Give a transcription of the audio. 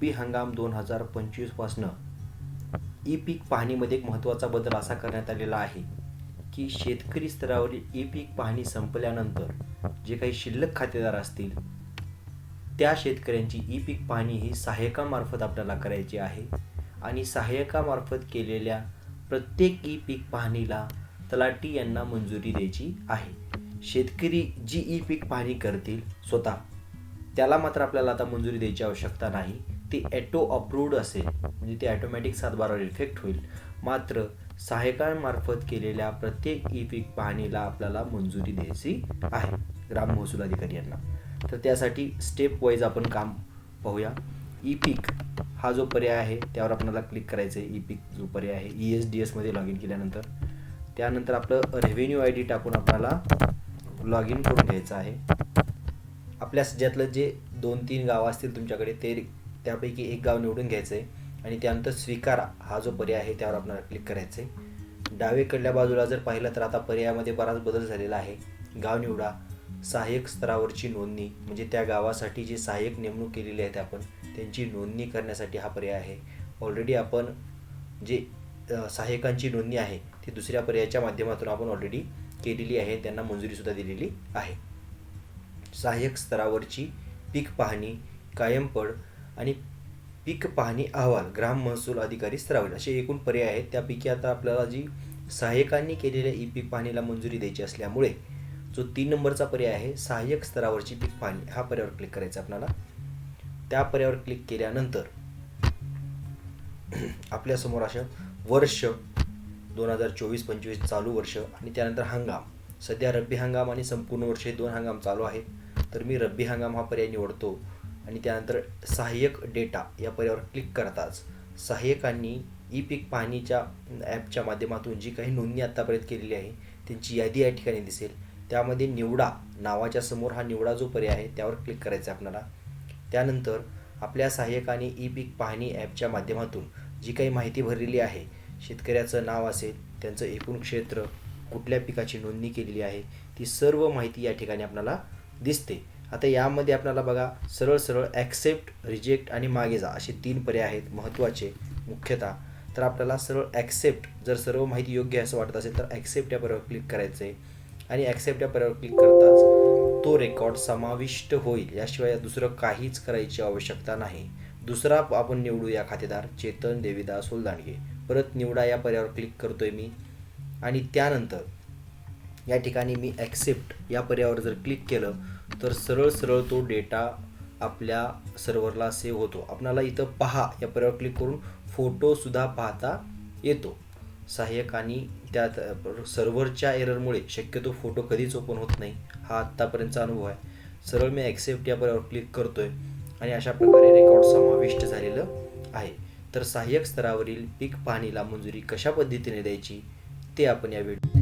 रब्बी हंगाम दोन हजार पंचवीसपासनं ई पीक पाहणीमध्ये एक महत्त्वाचा बदल असा करण्यात आलेला आहे की शेतकरी स्तरावरील ई पीक पाहणी संपल्यानंतर जे काही शिल्लक खातेदार असतील त्या शेतकऱ्यांची ई पीक पाहणी ही सहाय्यकामार्फत आपल्याला करायची आहे आणि सहाय्यकामार्फत केलेल्या प्रत्येक ई पीक पाहणीला तलाटी यांना मंजुरी द्यायची आहे. शेतकरी जी ई पीक पाहणी करतील स्वतः त्याला मात्र आपल्याला आता मंजुरी द्यायची आवश्यकता नाही. ती ॲटो अप्रूव्ड असेल म्हणजे ती ॲटोमॅटिक सातबारावर इफेक्ट होईल. मात्र सहायकांमार्फत केलेल्या प्रत्येक ई पीक पाहणीला आपल्याला मंजुरी द्यायची आहे ग्राम महसूल अधिकारी यांना. तर त्यासाठी स्टेप वाईज आपण काम पाहूया. ई पीक हा जो पर्याय आहे त्यावर आपल्याला क्लिक करायचं आहे ई पीक जो पर्याय आहे ई एस डी एसमध्ये लॉग इन केल्यानंतर. त्यानंतर आपलं रेव्हेन्यू आय डी टाकून आपल्याला लॉग इन करून घ्यायचं आहे. आपल्या ज्यातलं जे दोन तीन गावं असतील तुमच्याकडे ते त्यापैकी एक गाव निवडून घ्यायचं आहे आणि त्यानंतर स्वीकारा हा जो पर्याय आहे त्यावर आपल्याला क्लिक करायचं आहे डावीकडल्या बाजूला जर पाहिलं तर आता पर्यायामध्ये बराच बदल झालेला आहे. गाव निवडा सहाय्यक स्तरावरची नोंदणी म्हणजे त्या गावासाठी जे सहाय्यक नेमणूक केलेली आहेत आपण त्यांची नोंदणी करण्यासाठी हा पर्याय आहे. ऑलरेडी आपण जे सहाय्यकांची नोंदणी आहे ती दुसऱ्या पर्यायाच्या माध्यमातून आपण ऑलरेडी केलेली आहे त्यांना मंजुरीसुद्धा दिलेली आहे. सहाय्यक स्तरावरची पीक पाहणी कायमपड आणि पीक पाहणी अहवाल ग्राम महसूल अधिकारी स्तरावर असे एकूण पर्याय आहेत. त्यापैकी आता आपल्याला जी सहाय्यकांनी केलेल्या ई पीक पाहणीला मंजुरी द्यायची असल्यामुळे जो तीन नंबरचा पर्याय आहे सहाय्यक स्तरावरची पीक पाहणी हा पर्यायावर क्लिक करायचा आपल्याला. त्या पर्यायावर क्लिक केल्यानंतर आपल्यासमोर अशा वर्ष दोन हजार चोवीस पंचवीस चालू वर्ष आणि त्यानंतर हंगाम. सध्या रब्बी हंगाम आणि संपूर्ण वर्ष हे दोन हंगाम चालू आहेत. तर मी रब्बी हंगाम हा पर्याय निवडतो. आणि त्यानंतर सहाय्यक डेटा या पर्यावर क्लिक करताच सहाय्यकांनी ई पीक पाहणीच्या ॲपच्या माध्यमातून जी काही नोंदणी आत्तापर्यंत केलेली आहे त्यांची यादी या ठिकाणी दिसेल. त्यामध्ये निवडा नावाच्या समोर हा निवडा जो पर्याय आहे त्यावर क्लिक करायचा आहे आपल्याला. त्यानंतर आपल्या सहाय्यकाने ई पीक पाहणी ॲपच्या माध्यमातून जी काही माहिती भरलेली आहे शेतकऱ्याचं नाव असेल त्यांचं एकूण क्षेत्र कुठल्या पिकाची नोंदणी केलेली आहे ती सर्व माहिती या ठिकाणी आपल्याला दिसते. आता यामध्ये आपल्याला बघा सरळ सरळ ॲक्सेप्ट रिजेक्ट आणि मागे जा असे तीन पर्याय आहेत महत्त्वाचे मुख्यतः. तर आपल्याला सरळ ॲक्सेप्ट जर सर्व माहिती योग्य आहे असं वाटत असेल तर ॲक्सेप्ट या पर्यायावर क्लिक करायचं आहे आणि ॲक्सेप्ट या पर्यायावर क्लिक करताच तो रेकॉर्ड समाविष्ट होईल. याशिवाय दुसरं काहीच करायची आवश्यकता नाही. दुसरा आपण निवडू या खातेदार चेतन देवीदास होलदांडगे. परत निवडा या पर्यायावर क्लिक करतोय मी. आणि त्यानंतर या ठिकाणी मी ॲक्सेप्ट या पर्यायावर जर क्लिक केलं तर सरळ सरळ तो डेटा आपल्या सर्व्हरला सेव्ह होतो. आपणाला इथं पहा या पर्यायावर क्लिक करून फोटोसुद्धा पाहता येतो. सहाय्यकांनी त्यात सर्व्हरच्या एररमुळे शक्यतो फोटो कधीच ओपन होत नाही. हा आत्तापर्यंतचा अनुभव आहे. सरळ मी ॲक्सेप्ट या पर्यायावर क्लिक करतोय आणि अशा प्रकारे रेकॉर्ड समाविष्ट झालेलं आहे. तर सहाय्यक स्तरावरील पीक पाहणीला मंजुरी कशा पद्धतीने द्यायची ते आपण या व्हिडिओ